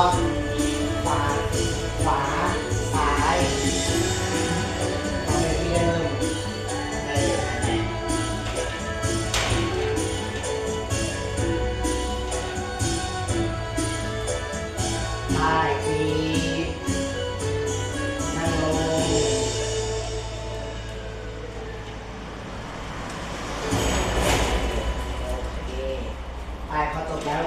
อน ขวา ขวา ซ้ายทำแบบนี้ได้เลยเออได้